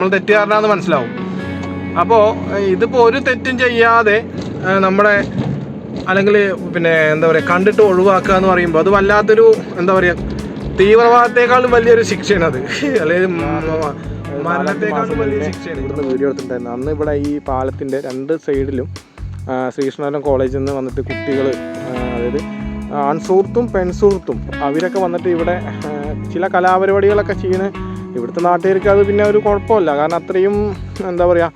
നമ്മൾ തെറ്റുകാരനാന്ന് മനസ്സിലാവും. അപ്പോൾ ഇതിപ്പോൾ ഒരു തെറ്റും ചെയ്യാതെ നമ്മുടെ അല്ലെങ്കിൽ പിന്നെ എന്താ പറയുക കണ്ടിട്ട് ഒഴിവാക്കുക എന്ന് പറയുമ്പോൾ അത് വല്ലാത്തൊരു എന്താ പറയുക തീവ്രവാദത്തെക്കാളും വലിയൊരു ശിക്ഷയാണ് അത്. അല്ലെങ്കിൽ മരണത്തെക്കാളും വലിയ ശിക്ഷയാണ്. ഇവിടുന്ന് വീഡിയോ എടുത്തിട്ടുണ്ടായിരുന്നു. അന്ന് ഇവിടെ ഈ പാലത്തിന്റെ രണ്ട് സൈഡിലും ശ്രീകൃഷ്ണപുരം കോളേജിൽ നിന്ന് വന്നിട്ട് കുട്ടികൾ അതായത് ആൺസുഹൃത്തും പെൺസുഹൃത്തും അവരൊക്കെ വന്നിട്ട് ഇവിടെ ചില കലാപരിപാടികളൊക്കെ ചെയ്യുന്ന ഇവിടുത്തെ നാട്ടുകാർക്ക് അത് പിന്നെ ഒരു കുഴപ്പമില്ല. കാരണം അത്രയും എന്താ പറയുക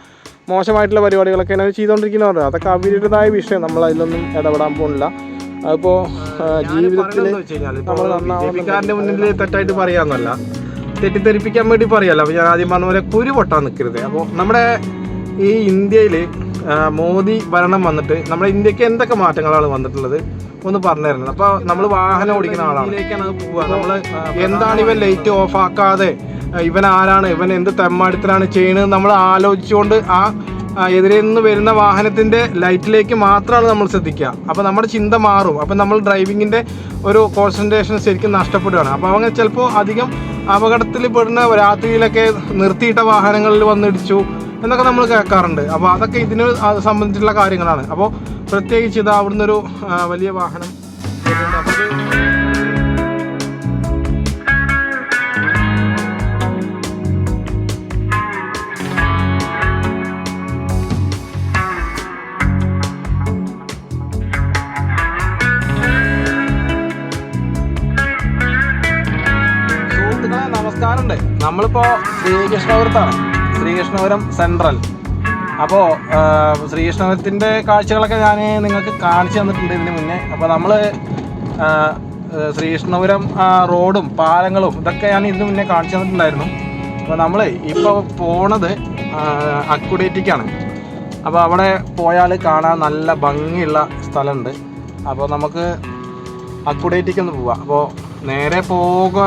മോശമായിട്ടുള്ള പരിപാടികളൊക്കെയാണ് അവർ ചെയ്തുകൊണ്ടിരിക്കുന്നവരുണ്ട് അതൊക്കെ അവരുടേതായ വിഷയം. നമ്മൾ അതിലൊന്നും ഇടപെടാൻ പോകുന്നില്ല അതിപ്പോൾ ജീവിതത്തിൽ നമ്മൾ മുന്നിൽ തെറ്റായിട്ട് പറയാന്നല്ല. തെറ്റിദ്ധരിപ്പിക്കാൻ വേണ്ടി പറയല്ല. അപ്പോൾ ഞാൻ ആദ്യം പറഞ്ഞ പോലെ കുരു പൊട്ടാൻ നിൽക്കരുത്. അപ്പോൾ നമ്മുടെ ഈ ഇന്ത്യയിൽ മോദി ഭരണം വന്നിട്ട് നമ്മുടെ ഇന്ത്യയ്ക്ക് എന്തൊക്കെ മാറ്റങ്ങളാണ് വന്നിട്ടുള്ളത് ഒന്ന് പറഞ്ഞു തരുന്നത് അപ്പോൾ നമ്മൾ വാഹനം ഓടിക്കുന്ന ആളാണ്. നമ്മൾ എന്താണ് ഇവ ലൈറ്റ് ഓഫ് ആക്കാതെ ഇവൻ ആരാണ് ഇവൻ എന്ത് തെമ്മാടിത്തലാണ് ചെയ്യണത്? നമ്മൾ ആലോചിച്ചുകൊണ്ട് ആ എതിരെ നിന്ന് വരുന്ന വാഹനത്തിന്റെ ലൈറ്റിലേക്ക് മാത്രമാണ് നമ്മൾ ശ്രദ്ധിക്കുക. അപ്പോൾ നമ്മുടെ ചിന്ത മാറും. അപ്പോൾ നമ്മൾ ഡ്രൈവിങ്ങിന്റെ ഒരു കോൺസെൻട്രേഷൻ ശരിക്കും നഷ്ടപ്പെടുകയാണ്. അപ്പോൾ അവങ്ങനെ ചിലപ്പോൾ അധികം അപകടത്തിൽ പെടുന്ന രാത്രിയിലൊക്കെ നിർത്തിയിട്ട വാഹനങ്ങളിൽ വന്നിടിച്ചു എന്നൊക്കെ നമ്മൾ കേൾക്കാറുണ്ട്. അപ്പോൾ അതൊക്കെ ഇതിന് സംബന്ധിച്ചിട്ടുള്ള കാര്യങ്ങളാണ്. അപ്പോൾ പ്രത്യേകിച്ച് ഇത് അവിടുന്ന് ഒരു വലിയ വാഹനം നമ്മളിപ്പോൾ ശ്രീകൃഷ്ണപുരത്താണ്. ശ്രീകൃഷ്ണപുരം സെൻട്രൽ. അപ്പോൾ ശ്രീകൃഷ്ണപുരത്തിന്റെ കാഴ്ചകളൊക്കെ ഞാൻ നിങ്ങൾക്ക് കാണിച്ചു തന്നിട്ടുണ്ട് ഇതിന് മുന്നേ. അപ്പോൾ നമ്മൾ ശ്രീകൃഷ്ണപുരം റോഡും പാലങ്ങളും ഇതൊക്കെ ഞാൻ ഇതിന് മുന്നേ കാണിച്ചു തന്നിട്ടുണ്ടായിരുന്നു. അപ്പോൾ നമ്മൾ ഇപ്പോൾ പോണത് അക്കുഡേറ്റിക്കാണ് അപ്പോൾ അവിടെ പോയാൽ കാണാൻ നല്ല ഭംഗിയുള്ള സ്ഥലമുണ്ട്. അപ്പോൾ നമുക്ക് അക്കുഡേറ്റിക്ക് ഒന്ന് പോവാം. അപ്പോൾ നേരെ പോക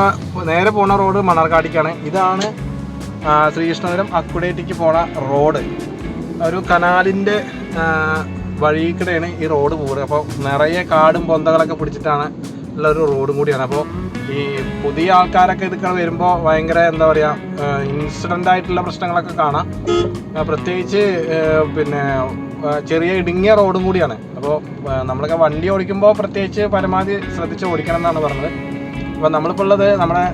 നേരെ പോണ റോഡ് മണർക്കാടിക്കാണ് ഇതാണ് ശ്രീകൃഷ്ണപുരം അക്കുഡേറ്റിക്ക് പോണ റോഡ് ഒരു കനാലിന്റെ വഴിക്കിടെയാണ് ഈ റോഡ് പോകുന്നത് അപ്പോൾ നിറയെ കാടും പൊന്തകളൊക്കെ പിടിച്ചിട്ടാണ് ഉള്ള ഒരു റോഡും കൂടിയാണ്. അപ്പോൾ ഈ പുതിയ ആൾക്കാരൊക്കെ ഇതൊക്കെ വരുമ്പോൾ ഭയങ്കര എന്താ പറയുക ഇൻസിഡന്റ് ആയിട്ടുള്ള പ്രശ്നങ്ങളൊക്കെ കാണാം. പ്രത്യേകിച്ച് പിന്നെ ചെറിയ ഇടുങ്ങിയ റോഡും കൂടിയാണ്. അപ്പോൾ നമ്മളൊക്കെ വണ്ടി ഓടിക്കുമ്പോൾ പ്രത്യേകിച്ച് പരമാവധി ശ്രദ്ധിച്ച് ഓടിക്കണം എന്നാണ് പറഞ്ഞത്. അപ്പോൾ നമ്മളിപ്പോൾ ഉള്ളത് നമ്മുടെ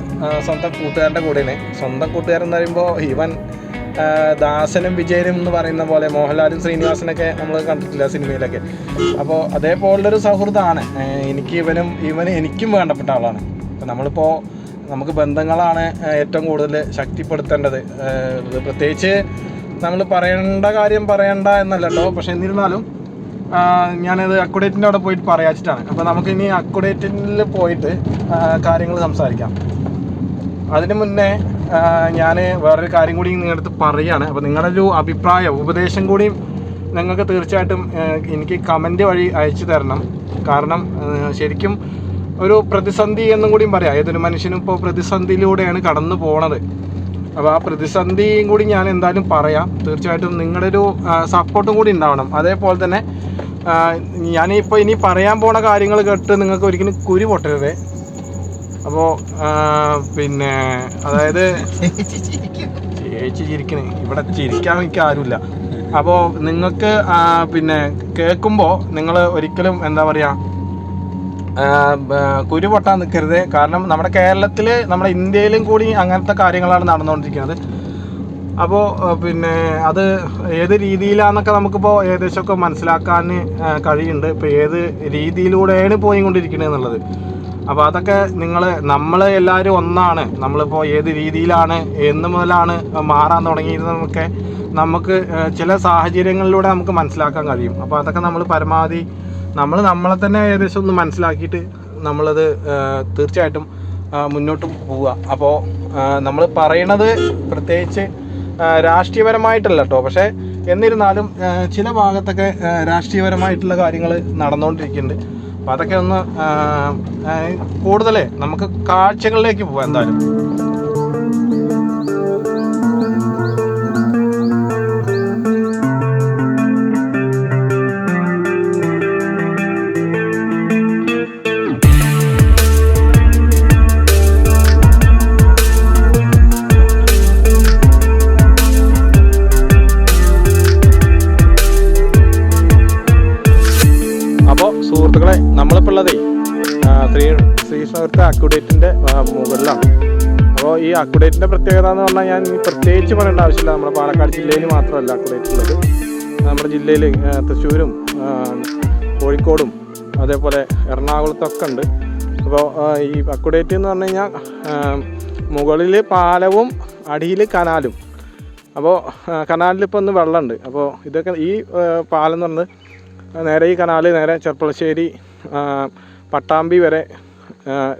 സ്വന്തം കൂട്ടുകാരുടെ കൂടെയാണ്. സ്വന്തം കൂട്ടുകാരൻ എന്ന് പറയുമ്പോൾ ഈവൻ ദാസനും വിജയനും എന്ന് പറയുന്ന പോലെ മോഹൻലാലും ശ്രീനിവാസനൊക്കെ നമ്മൾ കണ്ടിട്ടില്ല സിനിമയിലൊക്കെ. അപ്പോൾ അതേപോലുള്ളൊരു സൗഹൃദമാണ്. എനിക്ക് ഇവനും ഇവന് എനിക്കും വേണ്ടപ്പെട്ട ആളാണ്. അപ്പം നമ്മളിപ്പോൾ നമുക്ക് ബന്ധങ്ങളാണ് ഏറ്റവും കൂടുതൽ ശക്തിപ്പെടുത്തേണ്ടത്. പ്രത്യേകിച്ച് നമ്മൾ പറയേണ്ട കാര്യം പറയണ്ട എന്നല്ലല്ലോ പക്ഷെ എന്നിരുന്നാലും ഞാനത് അക്കുഡേറ്റിന്റെ അവിടെ പോയിട്ട് പറയാച്ചിട്ടാണ്. അപ്പോൾ നമുക്ക് ഇനി അക്കുഡേറ്റിൽ പോയിട്ട് കാര്യങ്ങൾ സംസാരിക്കാം. അതിന് മുന്നേ ഞാൻ വേറൊരു കാര്യം കൂടി നിങ്ങളുടെ അടുത്ത് പറയുകയാണ്. അപ്പോൾ നിങ്ങളുടെ ഒരു അഭിപ്രായം ഉപദേശം കൂടി നിങ്ങൾക്ക് തീർച്ചയായിട്ടും എനിക്ക് കമന്റ് വഴി അയച്ചു തരണം. കാരണം ശരിക്കും ഒരു പ്രതിസന്ധി എന്നും കൂടി പറയാം. ഏതൊരു മനുഷ്യനും ഇപ്പോൾ പ്രതിസന്ധിയിലൂടെയാണ് കടന്നു പോണത്. അപ്പോൾ ആ പ്രതിസന്ധിയും കൂടി ഞാൻ എന്തായാലും പറയാം. തീർച്ചയായിട്ടും നിങ്ങളുടെ ഒരു സപ്പോർട്ടും കൂടി ഉണ്ടാവണം. അതേപോലെ തന്നെ ഞാനിപ്പോൾ ഇനി പറയാൻ പോണ കാര്യങ്ങൾ കേട്ട് നിങ്ങൾക്ക് ഒരിക്കലും കുരു പൊട്ടരുത്. അപ്പോൾ പിന്നെ അതായത് ചേച്ചി ചിരിക്കണേ. ഇവിടെ ചിരിക്കാൻ എനിക്ക് ആരുമില്ല. അപ്പോൾ നിങ്ങൾക്ക് പിന്നെ കേൾക്കുമ്പോൾ നിങ്ങൾ ഒരിക്കലും എന്താ പറയുക കുരു പൊട്ടാൻ നിൽക്കരുത് കാരണം നമ്മുടെ കേരളത്തിൽ നമ്മുടെ ഇന്ത്യയിലും കൂടി അങ്ങനത്തെ കാര്യങ്ങളാണ് നടന്നുകൊണ്ടിരിക്കുന്നത്. അപ്പോൾ പിന്നെ അത് ഏത് രീതിയിലാണെന്നൊക്കെ നമുക്കിപ്പോൾ ഏകദേശമൊക്കെ മനസ്സിലാക്കാൻ കഴിയുന്നുണ്ട്. ഇപ്പോൾ ഏത് രീതിയിലൂടെയാണ് പോയിക്കൊണ്ടിരിക്കുന്നത് എന്നുള്ളത്. അപ്പോൾ അതൊക്കെ നിങ്ങൾ നമ്മൾ എല്ലാവരും ഒന്നാണ്. നമ്മളിപ്പോൾ ഏത് രീതിയിലാണ് എന്ന് മുതലാണ് മാറാൻ തുടങ്ങിയിരുന്നതൊക്കെ നമുക്ക് ചില സാഹചര്യങ്ങളിലൂടെ നമുക്ക് മനസ്സിലാക്കാൻ കഴിയും. അപ്പോൾ അതൊക്കെ നമ്മൾ പരമാവധി നമ്മൾ നമ്മളെ തന്നെ ഏകദേശം ഒന്ന് മനസ്സിലാക്കിയിട്ട് നമ്മളത് തീർച്ചയായിട്ടും മുന്നോട്ട് പോവുക. അപ്പോൾ നമ്മൾ പറയണത് പ്രത്യേകിച്ച് രാഷ്ട്രീയപരമായിട്ടല്ല കേട്ടോ പക്ഷേ എന്നിരുന്നാലും ചില ഭാഗത്തൊക്കെ രാഷ്ട്രീയപരമായിട്ടുള്ള കാര്യങ്ങൾ നടന്നുകൊണ്ടിരിക്കുന്നുണ്ട് അപ്പം അതൊക്കെ ഒന്ന് കൂടുതലേ നമുക്ക് കാഴ്ചകളിലേക്ക് പോവാം എന്തായാലും. ശ്രീകൃഷ്ണപുരത്തെ അക്യുഡേറ്റിന്റെ മുകളിലാണ്. അപ്പോൾ ഈ അക്യുഡേറ്റിന്റെ പ്രത്യേകത എന്ന് പറഞ്ഞാൽ ഞാൻ പ്രത്യേകിച്ച് പറയേണ്ട ആവശ്യമില്ല. നമ്മുടെ പാലക്കാട് ജില്ലയിൽ മാത്രമല്ല അക്യുഡേറ്റ് ഉള്ളത് നമ്മുടെ ജില്ലയിൽ തൃശ്ശൂരും കോഴിക്കോടും അതേപോലെ എറണാകുളത്തൊക്കെ ഉണ്ട്. അപ്പോൾ ഈ അക്യുഡേറ്റ് എന്ന് പറഞ്ഞു കഴിഞ്ഞാൽ മുകളിൽ പാലവും അടിയിൽ കനാലും. അപ്പോൾ കനാലിൽ ഇപ്പോൾ ഒന്ന് വെള്ളമുണ്ട്. അപ്പോൾ ഇതൊക്കെ ഈ പാലം എന്ന് പറഞ്ഞത് നേരെ ഈ കനാൽ നേരെ ചെർപ്പളശ്ശേരി പട്ടാമ്പി വരെ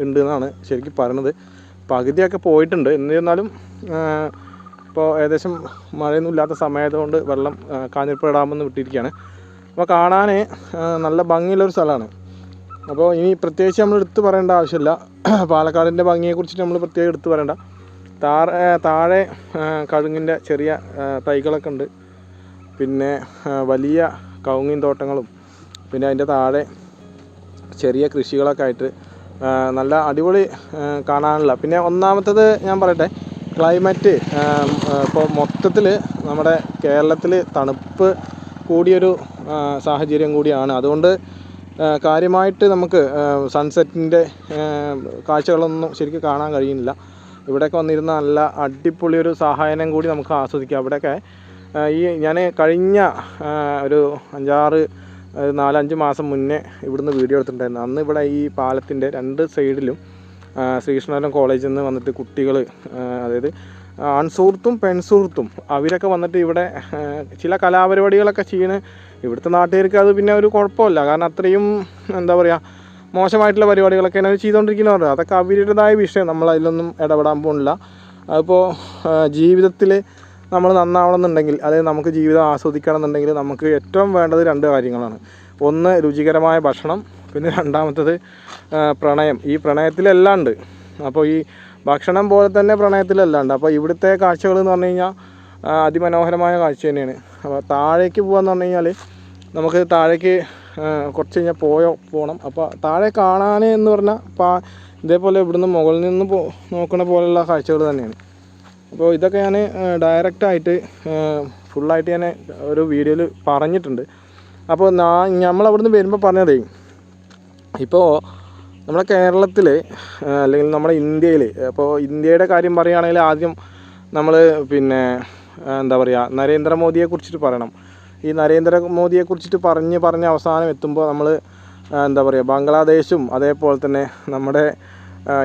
ഉണ്ട് എന്നാണ് ശരിക്കും പറയുന്നത് പകുതിയൊക്കെ പോയിട്ടുണ്ട്. എന്നിരുന്നാലും ഇപ്പോൾ ഏകദേശം മഴയൊന്നും ഇല്ലാത്ത സമയമായതുകൊണ്ട് വെള്ളം കാഞ്ഞിരപ്പ് ഡാമെന്ന് വിട്ടിരിക്കുകയാണ്. അപ്പോൾ കാണാൻ നല്ല ഭംഗിയുള്ളൊരു സ്ഥലമാണ്. അപ്പോൾ ഇനി പ്രത്യേകിച്ച് നമ്മൾ എടുത്തു പറയേണ്ട ആവശ്യമില്ല. പാലക്കാടിന്റെ ഭംഗിയെക്കുറിച്ചിട്ട് നമ്മൾ പ്രത്യേകം എടുത്തു പറയേണ്ട. താഴെ താഴെ കഴുങ്ങിന്റെ ചെറിയ തൈകളൊക്കെ ഉണ്ട്. പിന്നെ വലിയ കവുങ്ങിൻ തോട്ടങ്ങളും പിന്നെ അതിന്റെ താഴെ ചെറിയ കൃഷികളൊക്കെ ആയിട്ട് നല്ല അടിപൊളി കാണാനുള്ള. പിന്നെ ഒന്നാമത്തത് ഞാൻ പറയട്ടെ ക്ലൈമറ്റ് ഇപ്പോൾ മൊത്തത്തിൽ നമ്മുടെ കേരളത്തിൽ തണുപ്പ് കൂടിയൊരു സാഹചര്യം കൂടിയാണ്. അതുകൊണ്ട് കാര്യമായിട്ട് നമുക്ക് സൺസെറ്റിന്റെ കാഴ്ചകളൊന്നും ശരിക്കും കാണാൻ കഴിയുന്നില്ല. ഇവിടെയൊക്കെ വന്നിരുന്ന നല്ല അടിപൊളി ഒരു സഹായനം കൂടി നമുക്ക് ആസ്വദിക്കാം. അവിടെയൊക്കെ ഈ ഞാൻ കഴിഞ്ഞ ഒരു അഞ്ചാറ് നാലഞ്ച് മാസം മുന്നേ ഇവിടുന്ന് വീഡിയോ എടുത്തിട്ടുണ്ടായിരുന്നു. അന്ന് ഇവിടെ ഈ പാലത്തിന്റെ രണ്ട് സൈഡിലും ശ്രീകൃഷ്ണപുരം കോളേജിൽ നിന്ന് വന്നിട്ട് കുട്ടികൾ അതായത് ആൺസുഹൃത്തും പെൺസുഹൃത്തും അവരൊക്കെ വന്നിട്ട് ഇവിടെ ചില കലാപരിപാടികളൊക്കെ ചെയ്യണ ഇവിടുത്തെ നാട്ടുകാർക്ക് അത് പിന്നെ ഒരു കുഴപ്പമില്ല. കാരണം അത്രയും എന്താ പറയുക മോശമായിട്ടുള്ള പരിപാടികളൊക്കെയാണ് അവർ ചെയ്തുകൊണ്ടിരിക്കുന്നവർ അതൊക്കെ അവരുടേതായ വിഷയം. നമ്മൾ അതിലൊന്നും ഇടപെടാൻ പോകുന്നില്ല. അതിപ്പോൾ ജീവിതത്തിൽ നമ്മൾ നന്നാവണമെന്നുണ്ടെങ്കിൽ അതായത് നമുക്ക് ജീവിതം ആസ്വദിക്കണം എന്നുണ്ടെങ്കിൽ നമുക്ക് ഏറ്റവും വേണ്ടത് രണ്ട് കാര്യങ്ങളാണ്. ഒന്ന് രുചികരമായ ഭക്ഷണം പിന്നെ രണ്ടാമത്തത് പ്രണയം. ഈ പ്രണയത്തിലെല്ലാം ഉണ്ട്. അപ്പോൾ ഈ ഭക്ഷണം പോലെ തന്നെ പ്രണയത്തിലെല്ലാം ഉണ്ട്. അപ്പോൾ ഇവിടുത്തെ കാഴ്ചകൾ എന്ന് പറഞ്ഞു കഴിഞ്ഞാൽ അതിമനോഹരമായ കാഴ്ച തന്നെയാണ്. അപ്പോൾ താഴേക്ക് പോകാന്ന് പറഞ്ഞു കഴിഞ്ഞാൽ നമുക്ക് താഴേക്ക് കുറച്ച് കഴിഞ്ഞാൽ പോയോ പോകണം അപ്പോൾ താഴെ കാണാൻ എന്ന് പറഞ്ഞാൽ ഇതേപോലെ ഇവിടുന്ന് മുകളിൽ നിന്ന് പോ നോക്കണ പോലെയുള്ള കാഴ്ചകൾ തന്നെയാണ്. അപ്പോൾ ഇതൊക്കെ ഞാൻ ഡയറക്റ്റായിട്ട് ഫുള്ളായിട്ട് ഞാൻ ഒരു വീഡിയോയിൽ പറഞ്ഞിട്ടുണ്ട്. അപ്പോൾ നാ നമ്മളവിടുന്ന് വരുമ്പോൾ പറഞ്ഞതേ ഇപ്പോൾ നമ്മുടെ കേരളത്തിൽ അല്ലെങ്കിൽ നമ്മുടെ ഇന്ത്യയിൽ അപ്പോൾ ഇന്ത്യയുടെ കാര്യം പറയുകയാണെങ്കിൽ ആദ്യം നമ്മൾ പിന്നെ എന്താ പറയുക നരേന്ദ്രമോദിയെ കുറിച്ചിട്ട് പറയണം. ഈ നരേന്ദ്രമോദിയെ കുറിച്ചിട്ട് പറഞ്ഞ് പറഞ്ഞ് അവസാനം എത്തുമ്പോൾ നമ്മൾ എന്താ പറയുക ബംഗ്ലാദേശും അതേപോലെ തന്നെ നമ്മുടെ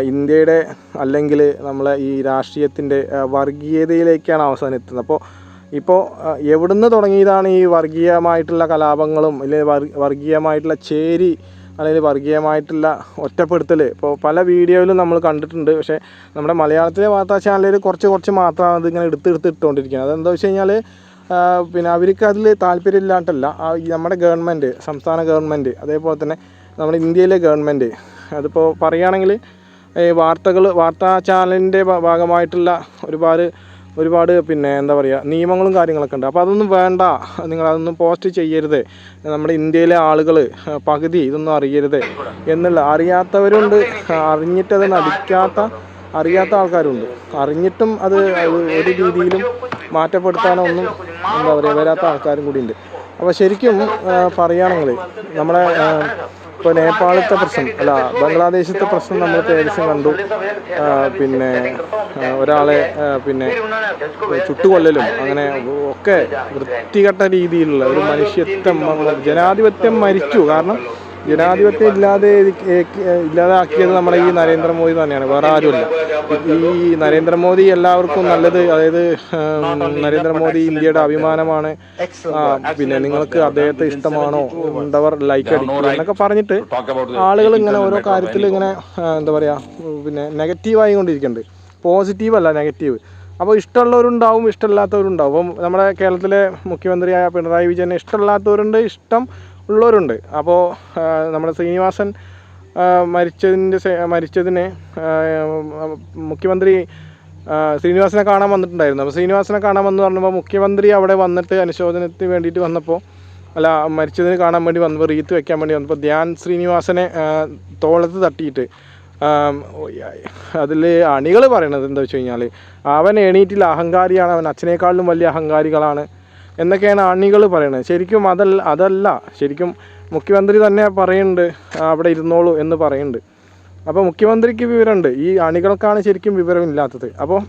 ഇന്ത്യയുടെ അല്ലെങ്കിൽ നമ്മളെ ഈ രാഷ്ട്രീയത്തിന്റെ വർഗീയതയിലേക്കാണ് അവസാനം എത്തുന്നത്. അപ്പോൾ ഇപ്പോൾ എവിടുന്ന് തുടങ്ങിയതാണ് ഈ വർഗീയമായിട്ടുള്ള കലാപങ്ങളും അല്ലെങ്കിൽ വർഗീയമായിട്ടുള്ള ചേരി അല്ലെങ്കിൽ വർഗീയമായിട്ടുള്ള ഒറ്റപ്പെടുത്തൽ ഇപ്പോൾ പല വീഡിയോയിലും നമ്മൾ കണ്ടിട്ടുണ്ട്. പക്ഷേ നമ്മുടെ മലയാളത്തിലെ വാർത്താ ചാനലിൽ കുറച്ച് കുറച്ച് മാത്രമാണ് ഇതിങ്ങനെ എടുത്തെടുത്ത് എടുത്ത് ഇട്ടുകൊണ്ടിരിക്കുന്നത്. അതെന്താ വെച്ച് കഴിഞ്ഞാൽ പിന്നെ അവർക്ക് അതിൽ താല്പര്യമില്ലാണ്ടല്ല. നമ്മുടെ ഗവൺമെന്റ് സംസ്ഥാന ഗവൺമെന്റ് അതേപോലെ തന്നെ നമ്മുടെ ഇന്ത്യയിലെ ഗവൺമെന്റ് അതിപ്പോൾ പറയുകയാണെങ്കിൽ വാർത്തകൾ വാർത്താ ചാനലിന്റെ ഭാഗമായിട്ടുള്ള ഒരുപാട് ഒരുപാട് പിന്നെ എന്താ പറയുക നിയമങ്ങളും കാര്യങ്ങളൊക്കെ ഉണ്ട്. അപ്പോൾ അതൊന്നും വേണ്ട. നിങ്ങൾ അതൊന്നും പോസ്റ്റ് ചെയ്യരുത്. നമ്മുടെ ഇന്ത്യയിലെ ആളുകൾ പകുതി ഇതൊന്നും അറിയരുത് എന്നുള്ള അറിയാത്തവരുണ്ട്. അറിഞ്ഞിട്ടത് നടിക്കാത്ത അറിയാത്ത ആൾക്കാരുണ്ട്. അറിഞ്ഞിട്ടും അത് ഒരു രീതിയിലും മാറ്റപ്പെടുത്താനോ ഒന്നും എന്താ പറയുക വരാത്ത ആൾക്കാരും കൂടി ഉണ്ട്. അപ്പോൾ ശരിക്കും പറയുകയാണെങ്കിൽ നമ്മുടെ ആ, ഇപ്പോൾ നേപ്പാളത്തെ പ്രശ്നം അല്ല ബംഗ്ലാദേശത്തെ പ്രശ്നം നമ്മൾ ഏകദേശം കണ്ടു. പിന്നെ ഒരാളെ പിന്നെ ചുട്ടുകൊല്ലലും അങ്ങനെ ഒക്കെ വൃത്തികെട്ട രീതിയിലുള്ള ഒരു മനുഷ്യത്വം ജനാധിപത്യം മരിച്ചു. കാരണം ജനാധിപത്യം ഇല്ലാതെ ഇല്ലാതാക്കിയത് നമ്മുടെ ഈ നരേന്ദ്രമോദി തന്നെയാണ്. വേറെ ആരുമില്ല. ഈ നരേന്ദ്രമോദി എല്ലാവർക്കും നല്ലത് അതായത് നരേന്ദ്രമോദി ഇന്ത്യയുടെ അഭിമാനമാണ്. പിന്നെ നിങ്ങൾക്ക് അദ്ദേഹത്തെ ഇഷ്ടമാണോ ഉണ്ടവർ ലൈക്ക് അടിക്കുക എന്നൊക്കെ പറഞ്ഞിട്ട് ആളുകൾ ഇങ്ങനെ ഓരോ കാര്യത്തിൽ ഇങ്ങനെ എന്താ പറയുക പിന്നെ നെഗറ്റീവായി കൊണ്ടിരിക്കുന്നുണ്ട് പോസിറ്റീവ് അല്ല നെഗറ്റീവ് അപ്പോൾ ഇഷ്ടമുള്ളവരുണ്ടാവും ഇഷ്ടമില്ലാത്തവരുണ്ടാവും. അപ്പം നമ്മുടെ കേരളത്തിലെ മുഖ്യമന്ത്രിയായ പിണറായി വിജയനെ ഇഷ്ടമില്ലാത്തവരുണ്ട് ഇഷ്ടം ഉള്ളവരുണ്ട്. അപ്പോൾ നമ്മുടെ ശ്രീനിവാസൻ മരിച്ചതിന്റെ മരിച്ചതിന് മുഖ്യമന്ത്രി ശ്രീനിവാസനെ കാണാൻ വന്നിട്ടുണ്ടായിരുന്നു. അപ്പോൾ ശ്രീനിവാസനെ കാണാൻ വന്നു പറഞ്ഞപ്പോൾ മുഖ്യമന്ത്രി അവിടെ വന്നിട്ട് അനുശോചനത്തിന് വേണ്ടിയിട്ട് വന്നപ്പോൾ അല്ല മരിച്ചതിന് കാണാൻ വേണ്ടി വന്നപ്പോൾ റീത്ത് വെക്കാൻ വേണ്ടി വന്നപ്പോൾ ധ്യാൻ ശ്രീനിവാസനെ തോളത്ത് തട്ടിയിട്ട് അതിൽ അണികൾ പറയണത് എന്താ വെച്ച് കഴിഞ്ഞാൽ അവൻ എണീറ്റിൽ അഹങ്കാരിയാണ്. അവൻ അച്ഛനേക്കാളിലും വലിയ അഹങ്കാരികളാണ്. എന്നൊക്കെയാണ് അണികൾ പറയുന്നത് ശരിക്കും അതല്ല അതല്ല. ശരിക്കും മുഖ്യമന്ത്രി തന്നെ പറയുന്നുണ്ട് അവിടെ ഇരുന്നോളൂ എന്ന് പറയുന്നുണ്ട് അപ്പോൾ മുഖ്യമന്ത്രിക്ക് വിവരമുണ്ട് ഈ അണികൾക്കാണ് ശരിക്കും വിവരമില്ലാത്തത്. അപ്പോൾ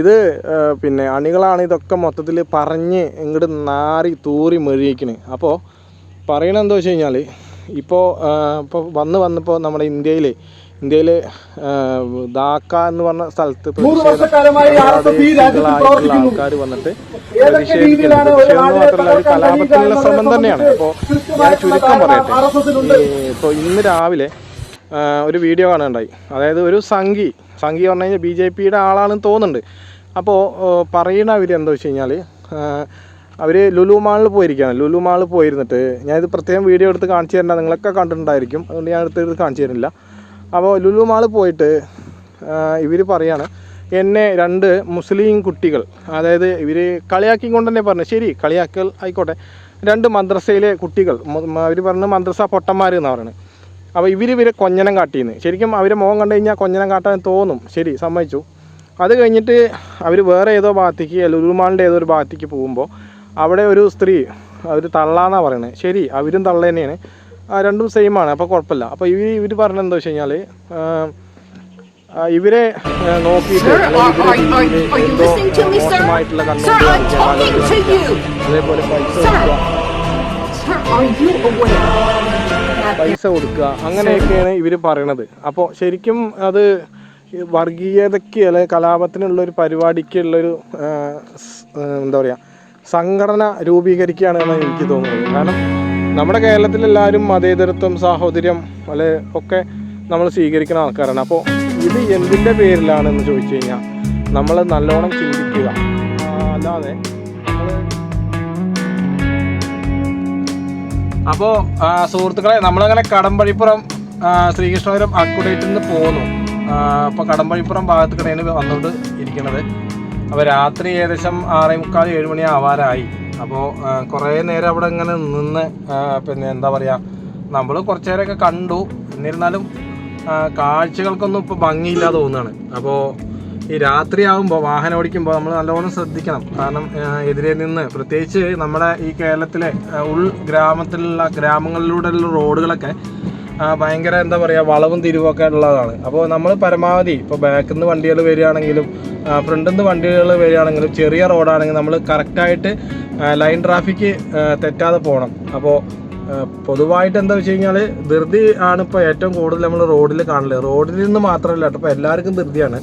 ഇത് പിന്നെ അണികളാണ് ഇതൊക്കെ മൊത്തത്തിൽ പറഞ്ഞ് ഇങ്ങോട്ട് നാറി തൂറി മെഴിയിക്കണ് അപ്പോൾ പറയണത് എന്താ വെച്ച് കഴിഞ്ഞാൽ ഇപ്പോൾ ഇപ്പോൾ വന്ന് വന്നപ്പോൾ നമ്മുടെ ഇന്ത്യയിൽ ഇന്ത്യയിൽ ധാക്ക എന്ന് പറഞ്ഞ സ്ഥലത്ത്. ആൾക്കാർ വന്നിട്ട് ഏതൊക്കെ പ്രതിഷേധിക്കുന്നു രീതിയിലാണ് ഒരു പ്രതിഷേധം മാത്രമല്ല ഒരു കലാപത്തിനുള്ള ശ്രമം തന്നെയാണ്. അപ്പോൾ ഞാൻ ചുരുക്കം പറയട്ടെ. ഇപ്പോൾ ഇന്ന് രാവിലെ ഒരു വീഡിയോ കാണുന്നുണ്ടായി അതായത് ഒരു സംഘി സംഘി പറഞ്ഞു കഴിഞ്ഞാൽ ബി ജെ പിയുടെ ആളാണെന്ന് തോന്നുന്നുണ്ട്. അപ്പോൾ പറയുന്ന അവർ എന്താ വെച്ച് കഴിഞ്ഞാൽ അവർ ലുലു മാളിൽ പോയിരിക്കുകയാണ്. ലുലു മാളിൽ പോയിരുന്നിട്ട് ഞാനിത് പ്രത്യേകം വീഡിയോ എടുത്ത് കാണിച്ചു തരേണ്ട. നിങ്ങളൊക്കെ കണ്ടിട്ടുണ്ടായിരിക്കും. അതുകൊണ്ട് ഞാൻ എടുത്തത് എടുത്ത് കാണിച്ചു തരുന്നില്ല. അപ്പോൾ ലുലു മാൾ പോയിട്ട് ഇവർ പറയാണ് എന്നെ രണ്ട് മുസ്ലിം കുട്ടികൾ അതായത് ഇവർ കളിയാക്കി കൊണ്ട് തന്നെ പറഞ്ഞു ശരി കളിയാക്കൽ ആയിക്കോട്ടെ രണ്ട് മദ്രസയിലെ കുട്ടികൾ അവർ പറഞ്ഞു മദ്രസ പൊട്ടന്മാർ എന്ന് പറയുന്നത് അപ്പോൾ ഇവർ ഇവരെ കൊഞ്ഞനം കാട്ടിയെന്ന് ശരിക്കും അവരെ മുഖം കണ്ടു കഴിഞ്ഞാൽ കൊഞ്ഞനം കാട്ടാൻ തോന്നും. ശരി സമ്മതിച്ചു. അത് കഴിഞ്ഞിട്ട് അവർ വേറെ ഏതോ ഭാഗത്തേക്ക് ലുലുമാളിന്റെ ഏതോ ഒരു ഭാഗത്തേക്ക് പോകുമ്പോൾ അവിടെ ഒരു സ്ത്രീ അവർ തള്ളാന്നാണ് പറയുന്നത് ശരി അവരും തള്ള തന്നെയാണ് രണ്ടും സെയിം ആണ് അപ്പോൾ കുഴപ്പമില്ല അപ്പോൾ ഇവർ ഇവർ പറഞ്ഞത് എന്താ വെച്ച് കഴിഞ്ഞാൽ ഇവരെ നോക്കിയിട്ട്? മോശമായിട്ടുള്ള. അതേപോലെ പൈസ. കൊടുക്കുക പൈസ അങ്ങനെയൊക്കെയാണ് ഇവർ പറയണത് അപ്പോൾ ശരിക്കും അത് വർഗീയതയ്ക്ക് അല്ലെങ്കിൽ കലാപത്തിനുള്ള ഒരു പരിപാടിക്കുള്ളൊരു എന്താ പറയുക സംഘടന രൂപീകരിക്കുകയാണ് എന്നാണ് എനിക്ക് തോന്നുന്നത് കാരണം നമ്മുടെ കേരളത്തിലെല്ലാവരും മതേതരത്വം സാഹോദര്യം അല്ലെ ഒക്കെ നമ്മൾ സ്വീകരിക്കുന്ന ആൾക്കാരാണ്. അപ്പോൾ ഇത് എന്തിന്റെ പേരിലാണെന്ന് ചോദിച്ചു കഴിഞ്ഞാൽ നമ്മൾ നല്ലോണം ചിന്തിക്കുക. അല്ലാതെ അപ്പോൾ സുഹൃത്തുക്കളെ നമ്മളങ്ങനെ കടമ്പഴിപ്പുറം ശ്രീകൃഷ്ണപുരം അക്കുഡേറ്റിൽ നിന്ന് പോന്നു. അപ്പോൾ കടമ്പഴിപ്പുറം ഭാഗത്ത് കടയാണ് വന്നുകൊണ്ട് ഇരിക്കുന്നത് അപ്പോൾ രാത്രി ഏകദേശം ആറേ മുക്കാൽ ഏഴ് മണി ആവാറായി. അപ്പോൾ കുറേ നേരം അവിടെ ഇങ്ങനെ നിന്ന് പിന്നെ എന്താ പറയുക നമ്മൾ കുറച്ച് നേരമൊക്കെ കണ്ടു. എന്നിരുന്നാലും കാഴ്ചകൾക്കൊന്നും ഇപ്പോൾ ഭംഗിയില്ല തോന്നുകയാണ് അപ്പോൾ ഈ രാത്രിയാകുമ്പോൾ വാഹനം ഓടിക്കുമ്പോൾ നമ്മൾ നല്ലവണ്ണം ശ്രദ്ധിക്കണം. കാരണം എതിരെ നിന്ന് പ്രത്യേകിച്ച് നമ്മുടെ ഈ കേരളത്തിലെ ഉൾ ഗ്രാമത്തിലുള്ള ഗ്രാമങ്ങളിലൂടെയുള്ള റോഡുകളൊക്കെ ഭയങ്കര എന്താ പറയുക വളവും തിരിവൊക്കെ ഉള്ളതാണ്. അപ്പോൾ നമ്മൾ പരമാവധി ഇപ്പോൾ ബാക്കിൽ നിന്ന് വണ്ടികൾ വരികയാണെങ്കിലും ഫ്രണ്ടിൽ നിന്ന് വണ്ടികൾ വരികയാണെങ്കിലും ചെറിയ റോഡാണെങ്കിൽ നമ്മൾ കറക്റ്റായിട്ട് ലൈൻ ട്രാഫിക്ക് തെറ്റാതെ പോകണം അപ്പോൾ പൊതുവായിട്ട് എന്താ വെച്ച് കഴിഞ്ഞാൽ ധൃതി ആണ് ഇപ്പോൾ ഏറ്റവും കൂടുതൽ നമ്മൾ റോഡിൽ കാണൽ. റോഡിൽ നിന്ന് മാത്രമല്ല കേട്ടോ ഇപ്പോൾ എല്ലാവർക്കും ധൃതിയാണ്.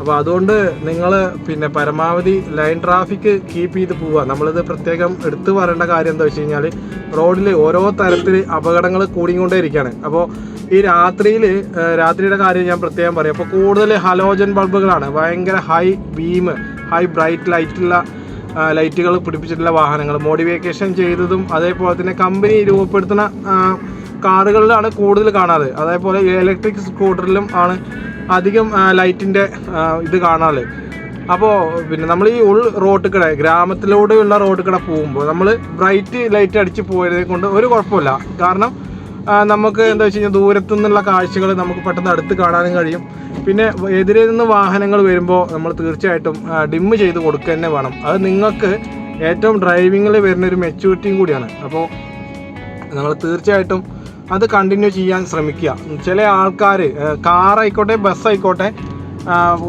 അപ്പോൾ അതുകൊണ്ട് നിങ്ങൾ പിന്നെ പരമാവധി ലൈൻ ട്രാഫിക് കീപ്പ് ചെയ്ത് പോവുക നമ്മളിത് പ്രത്യേകം എടുത്തു പറയേണ്ട കാര്യം എന്താ വെച്ച് കഴിഞ്ഞാൽ റോഡിൽ ഓരോ തരത്തിൽ അപകടങ്ങൾ കൂടിക്കൊണ്ടേ ഇരിക്കുകയാണ് അപ്പോൾ ഈ രാത്രിയിൽ രാത്രിയുടെ കാര്യം ഞാൻ പ്രത്യേകം പറയും. അപ്പോൾ കൂടുതൽ ഹലോജൻ ബൾബുകളാണ് ഭയങ്കര ഹൈ ബീം ഹൈ ബ്രൈറ്റ് ലൈറ്റുള്ള ലൈറ്റുകൾ പിടിപ്പിച്ചിട്ടുള്ള വാഹനങ്ങൾ. മോഡിഫിക്കേഷൻ ചെയ്തതും അതേപോലെ തന്നെ കമ്പനി രൂപപ്പെടുത്തുന്ന കാറുകളിലാണ് കൂടുതൽ കാണാറ്. അതേപോലെ ഇലക്ട്രിക് സ്കൂട്ടറിലും ആണ് അധികം ലൈറ്റിന്റെ ഇത് കാണാറ്. അപ്പോൾ പിന്നെ നമ്മൾ ഈ ഉൾ റോഡ് കട ഗ്രാമത്തിലൂടെയുള്ള റോഡ് കട പോകുമ്പോൾ നമ്മൾ ബ്രൈറ്റ് ലൈറ്റ് അടിച്ച് പോയതിനെ കൊണ്ട് ഒരു കുഴപ്പമില്ല. കാരണം നമുക്ക് എന്താ വെച്ച് കഴിഞ്ഞാൽ ദൂരത്തു നിന്നുള്ള കാഴ്ചകൾ നമുക്ക് പെട്ടെന്ന് അടുത്ത് കാണാനും കഴിയും. പിന്നെ എതിരെ നിന്ന് വാഹനങ്ങൾ വരുമ്പോൾ നമ്മൾ തീർച്ചയായിട്ടും ഡിമ്മ് ചെയ്ത് കൊടുക്കുക തന്നെ വേണം. അത് നിങ്ങൾക്ക് ഏറ്റവും ഡ്രൈവിങ്ങിൽ വരുന്ന ഒരു മെച്യൂരിറ്റിയും കൂടിയാണ്. അപ്പോൾ നിങ്ങൾ തീർച്ചയായിട്ടും അത് കണ്ടിന്യൂ ചെയ്യാൻ ശ്രമിക്കുക. ചില ആൾക്കാർ കാറായിക്കോട്ടെ ബസ്സായിക്കോട്ടെ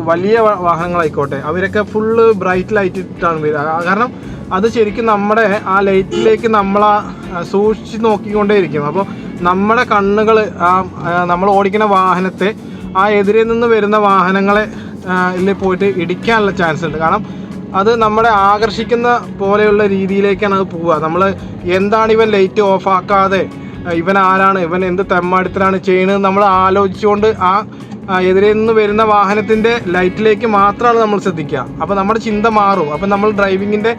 വലിയ വാഹനങ്ങളായിക്കോട്ടെ അവരൊക്കെ ഫുള്ള് ബ്രൈറ്റ് ലൈറ്റ് ഇട്ടാണ് വരിക കാരണം അത് ശരിക്കും നമ്മുടെ ആ ലൈറ്റിലേക്ക് നമ്മൾ ആ, സൂക്ഷിച്ച് നോക്കിക്കൊണ്ടേയിരിക്കും. അപ്പോൾ നമ്മുടെ കണ്ണുകൾ നമ്മൾ ഓടിക്കുന്ന വാഹനത്തെ ആ എതിരെ നിന്ന് വരുന്ന വാഹനങ്ങളെ ആ, പോയിട്ട് ഇടിക്കാനുള്ള ചാൻസ് ഉണ്ട്. കാരണം അത് നമ്മളെ ആകർഷിക്കുന്ന പോലെയുള്ള രീതിയിലേക്കാണ് അത് പോവുക. നമ്മൾ എന്താണ് ഇവൻ ലൈറ്റ് ഓഫാക്കാതെ ഇവൻ ആരാണ് ഇവൻ എന്ത് തെമ്മാടിത്തരാണ് ചെയ്യുന്നത് നമ്മൾ ആലോചിച്ചുകൊണ്ട് ആ ആ, എതിരെ നിന്ന് വരുന്ന വാഹനത്തിന്റെ ലൈറ്റിലേക്ക് മാത്രമാണ് നമ്മൾ ശ്രദ്ധിക്കുക. അപ്പോൾ നമ്മുടെ ചിന്ത മാറും. അപ്പോൾ നമ്മൾ ഡ്രൈവിങ്ങിന്റെ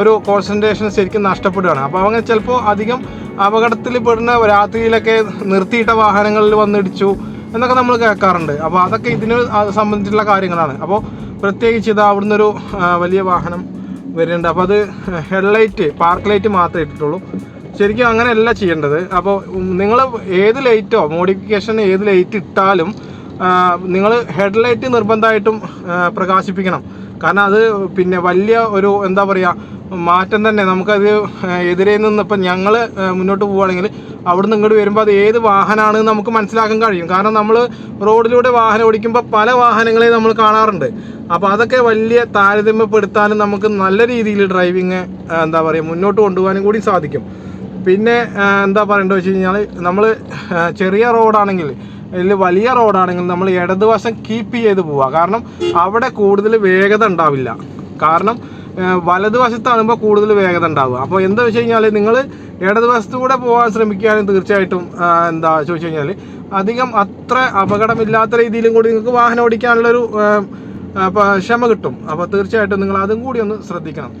ഒരു കോൺസെൻട്രേഷൻ ശരിക്കും നഷ്ടപ്പെടുകയാണ്. അപ്പോൾ അങ്ങനെ ചിലപ്പോൾ അധികം അപകടത്തിൽ പെടുന്ന രാത്രിയിലൊക്കെ നിർത്തിയിട്ട വാഹനങ്ങളിൽ വന്നിടിച്ചു എന്നൊക്കെ നമ്മൾ കേൾക്കാറുണ്ട്. അപ്പോൾ അതൊക്കെ ഇതിന് സംബന്ധിച്ചിട്ടുള്ള കാര്യങ്ങളാണ്. അപ്പോൾ പ്രത്യേകിച്ച് ഇത് അവിടുന്ന് ഒരു വലിയ വാഹനം വരുന്നുണ്ട്. അപ്പോൾ അത് ഹെഡ്ലൈറ്റ് പാർക്ക് ലൈറ്റ് മാത്രമേ ഇട്ടിട്ടുള്ളൂ. ശരിക്കും അങ്ങനെയല്ല ചെയ്യേണ്ടത്. അപ്പോൾ നിങ്ങൾ ഏത് ലൈറ്റോ മോഡിഫിക്കേഷൻ ഏത് ലൈറ്റ് ഇട്ടാലും നിങ്ങൾ ഹെഡ്ലൈറ്റ് നിർബന്ധമായിട്ടും പ്രകാശിപ്പിക്കണം. കാരണം അത് പിന്നെ വലിയ ഒരു എന്താ പറയുക മാറ്റം തന്നെ. നമുക്കത് എതിരെ നിന്ന് ഇപ്പം ഞങ്ങൾ മുന്നോട്ട് പോവുകയാണെങ്കിൽ അവിടെ ഇങ്ങോട്ട് വരുമ്പോൾ അത് ഏത് വാഹനമാണ് നമുക്ക് മനസ്സിലാക്കാൻ കഴിയും. കാരണം നമ്മൾ റോഡിലൂടെ വാഹനം ഓടിക്കുമ്പോൾ പല വാഹനങ്ങളെയും നമ്മൾ കാണാറുണ്ട്. അപ്പോൾ അതൊക്കെ വലിയ താരതമ്യപ്പെടുത്താനും നമുക്ക് നല്ല രീതിയിൽ ഡ്രൈവിങ് എന്താ പറയുക മുന്നോട്ട് കൊണ്ടുപോകാനും കൂടി സാധിക്കും. പിന്നെ എന്താ പറയേണ്ടത് വെച്ച് കഴിഞ്ഞാൽ നമ്മൾ ചെറിയ റോഡാണെങ്കിൽ ഇതിൽ വലിയ റോഡാണെങ്കിൽ നമ്മൾ ഇടതുവശം കീപ്പ് ചെയ്ത് പോവുക. കാരണം അവിടെ കൂടുതൽ വേഗത ഉണ്ടാവില്ല. കാരണം വലതുവശത്താകുമ്പോൾ കൂടുതൽ വേഗത ഉണ്ടാവുക. അപ്പോൾ എന്താ വെച്ച് കഴിഞ്ഞാൽ നിങ്ങൾ ഇടതുവശത്തൂടെ പോകാൻ ശ്രമിക്കുകയാണെങ്കിൽ തീർച്ചയായിട്ടും എന്താ ചോദിച്ചു കഴിഞ്ഞാൽ അധികം അത്ര അപകടമില്ലാത്ത രീതിയിലും കൂടി നിങ്ങൾക്ക് വാഹനം ഓടിക്കാനുള്ളൊരു ക്ഷമ കിട്ടും. അപ്പോൾ തീർച്ചയായിട്ടും നിങ്ങൾ അതും കൂടി ഒന്ന് ശ്രദ്ധിക്കണം.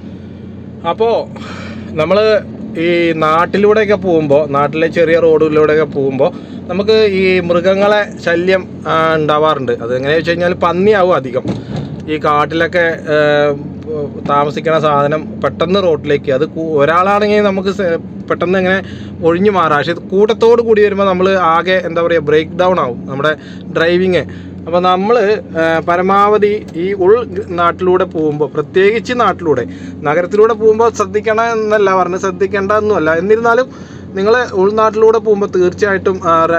അപ്പോൾ നമ്മൾ ഈ നാട്ടിലൂടെയൊക്കെ പോകുമ്പോൾ നാട്ടിലെ ചെറിയ റോഡിലൂടെയൊക്കെ പോകുമ്പോൾ നമുക്ക് ഈ മൃഗങ്ങളെ ശല്യം ഉണ്ടാവാറുണ്ട്. അത് എങ്ങനെയാണെന്ന് വെച്ച് കഴിഞ്ഞാൽ പന്നിയാവും അധികം. ഈ കാട്ടിലൊക്കെ താമസിക്കുന്ന സാധനം പെട്ടെന്ന് റോട്ടിലേക്ക് അത് ഒരാളാണെങ്കിൽ നമുക്ക് പെട്ടെന്ന് ഇങ്ങനെ ഒഴിഞ്ഞു മാറാം. പക്ഷെ കൂട്ടത്തോട് കൂടി വരുമ്പോൾ നമ്മൾ ആകെ എന്താ പറയുക ബ്രേക്ക് ഡൗൺ ആവും. നമ്മുടെ ഡ്രൈവിങ് അപ്പോൾ നമ്മൾ പരമാവധി ഈ ഉൾ നാട്ടിലൂടെ പോകുമ്പോൾ പ്രത്യേകിച്ച് നാട്ടിലൂടെ നഗരത്തിലൂടെ പോകുമ്പോൾ ശ്രദ്ധിക്കണം എന്നല്ല പറഞ്ഞ് ശ്രദ്ധിക്കേണ്ട എന്നുമല്ല എന്നിരുന്നാലും നിങ്ങൾ ഉൾനാട്ടിലൂടെ പോകുമ്പോൾ തീർച്ചയായിട്ടും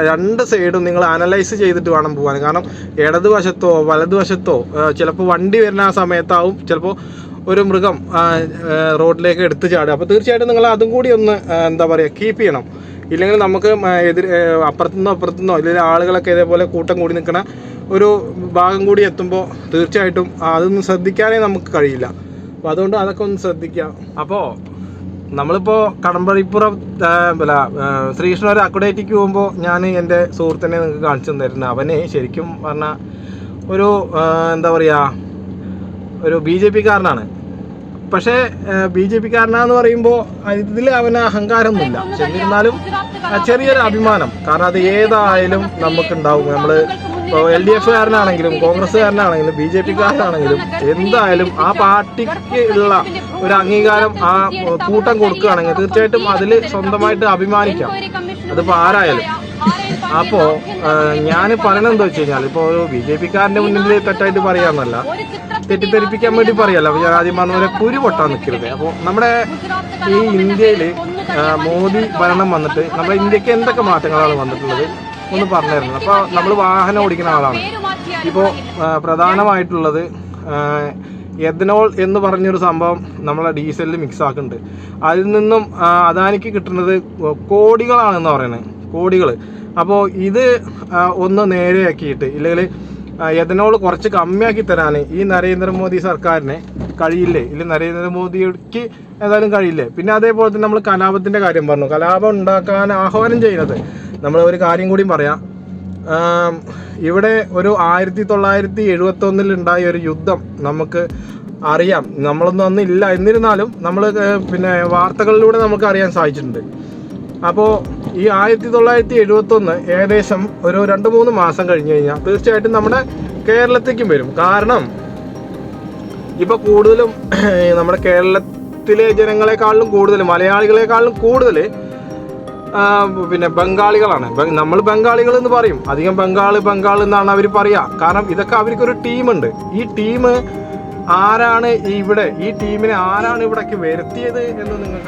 രണ്ട് സൈഡും നിങ്ങൾ അനലൈസ് ചെയ്തിട്ട് വേണം പോകാൻ. കാരണം ഇടതുവശത്തോ വലതുവശത്തോ ചിലപ്പോൾ വണ്ടി വരുന്ന ആ സമയത്താവും ചിലപ്പോൾ ഒരു മൃഗം റോഡിലേക്ക് എടുത്ത് ചാടുക. അപ്പോൾ തീർച്ചയായിട്ടും നിങ്ങൾ അതും കൂടി ഒന്ന് എന്താ പറയുക കീപ്പ് ചെയ്യണം. ഇല്ലെങ്കിൽ നമുക്ക് എതിർ അപ്പുറത്തുനിന്നോ അപ്പുറത്തുനിന്നോ ഇല്ലെങ്കിൽ ആളുകളൊക്കെ ഇതേപോലെ കൂട്ടം കൂടി നിൽക്കണ ഒരു ഭാഗം കൂടി എത്തുമ്പോൾ തീർച്ചയായിട്ടും അതൊന്നും ശ്രദ്ധിക്കാനേ നമുക്ക് കഴിയില്ല. അപ്പോൾ അതുകൊണ്ട് അതൊക്കെ ഒന്ന് ശ്രദ്ധിക്കാം. അപ്പോൾ നമ്മളിപ്പോൾ കടമ്പഴിപ്പുറം അല്ല ശ്രീകൃഷ്ണ ഒരു അക്കുഡേറ്റിക്ക് പോകുമ്പോൾ ഞാൻ എന്റെ സുഹൃത്തിനെ നിങ്ങൾക്ക് കാണിച്ചു തന്നിരുന്നു. അവനെ ശരിക്കും പറഞ്ഞാൽ ഒരു എന്താ പറയുക ഒരു ബി ജെ പിക്കാരനാണ് പക്ഷേ ബി ജെ പിക്കാരനാന്ന് പറയുമ്പോൾ ഇതിൽ അവന് അഹങ്കാരമൊന്നുമില്ല. എന്നിരുന്നാലും ചെറിയൊരു അഭിമാനം. കാരണം അത് ഏതായാലും നമുക്കുണ്ടാവും. നമ്മൾ ഇപ്പോൾ എൽ ഡി എഫുകാരനാണെങ്കിലും കോൺഗ്രസ്സുകാരനാണെങ്കിലും ബി ജെ പിക്കാരനാണെങ്കിലും എന്തായാലും ആ പാർട്ടിക്ക് ഉള്ള ഒരു അംഗീകാരം ആ കൂട്ടം കൊടുക്കുകയാണെങ്കിൽ തീർച്ചയായിട്ടും അതിൽ സ്വന്തമായിട്ട് അഭിമാനിക്കാം. അതിപ്പോൾ ആരായാലും. അപ്പോൾ ഞാൻ പറയണത് എന്താ വെച്ച് കഴിഞ്ഞാൽ ഇപ്പോൾ ഒരു ബി ജെ പിക്കാരന്റെ മുന്നിൽ തെറ്റായിട്ട് പറയാമെന്നല്ല. തെറ്റിദ്ധരിപ്പിക്കാൻ വേണ്ടി പറയല്ല. ഞാൻ ആദ്യം പറഞ്ഞ പോലെ കുരു പൊട്ടാൻ നിൽക്കരുത്. അപ്പോൾ നമ്മുടെ ഈ ഇന്ത്യയിൽ മോദി ഭരണം വന്നിട്ട് നമ്മുടെ ഇന്ത്യയ്ക്ക് എന്തൊക്കെ മാറ്റങ്ങളാണ് വന്നിട്ടുള്ളത് ഒന്ന് പറഞ്ഞിരുന്നു അപ്പോൾ നമ്മൾ വാഹനം ഓടിക്കുന്ന ആളാണ്. ഇപ്പോൾ പ്രധാനമായിട്ടുള്ളത് എഥനോൾ എന്ന് പറഞ്ഞൊരു സംഭവം നമ്മളെ ഡീസലിൽ മിക്സ് ആക്കുന്നുണ്ട്. അതിൽ നിന്നും അദാനിക്ക് കിട്ടുന്നത് കോടികളാണെന്ന് പറയുന്നത് കോടികൾ അപ്പോൾ ഇത് ഒന്ന് നേരെയാക്കിയിട്ട് ഇല്ലെങ്കിൽ എഥനോൾ കുറച്ച് കമ്മിയാക്കി തരാൻ ഈ നരേന്ദ്രമോദി സർക്കാരിനെ കഴിയില്ലേ? ഇല്ല നരേന്ദ്രമോദിക്ക് ഏതായാലും കഴിയില്ലേ? പിന്നെ അതേപോലെ തന്നെ നമ്മൾ കലാപത്തിന്റെ കാര്യം പറഞ്ഞു. കലാപം ഉണ്ടാക്കാൻ ആഹ്വാനം ചെയ്യുന്നത്. നമ്മൾ ഒരു കാര്യം കൂടി പറയാം. ഇവിടെ ഒരു ആയിരത്തി തൊള്ളായിരത്തി എഴുപത്തി ഒന്നിൽ ഉണ്ടായ ഒരു യുദ്ധം നമുക്ക് അറിയാം. നമ്മളൊന്നും അന്ന് എന്നിരുന്നാലും നമ്മൾ പിന്നെ വാർത്തകളിലൂടെ നമുക്ക് അറിയാൻ സാധിച്ചിട്ടുണ്ട്. അപ്പോൾ ഈ ആയിരത്തി തൊള്ളായിരത്തി എഴുപത്തൊന്ന് ഏകദേശം ഒരു രണ്ട് മൂന്ന് മാസം കഴിഞ്ഞ് കഴിഞ്ഞാൽ തീർച്ചയായിട്ടും നമ്മുടെ കേരളത്തേക്കും വരും. കാരണം ഇപ്പൊ കൂടുതലും നമ്മുടെ കേരളത്തിലെ ജനങ്ങളെക്കാളിലും കൂടുതൽ മലയാളികളെക്കാളിലും കൂടുതൽ പിന്നെ ബംഗാളികളാണ്. നമ്മൾ ബംഗാളികൾ എന്ന് പറയും. അധികം ബംഗാൾ ബംഗാൾ എന്നാണ് അവർ പറയുക കാരണം ഇതൊക്കെ അവർക്കൊരു ടീമുണ്ട്. ഈ ടീം ആരാണ് ഇവിടെ ഈ ടീമിനെ ആരാണ് ഇവിടേക്ക് വരുത്തിയത് എന്ന് നിങ്ങൾക്ക്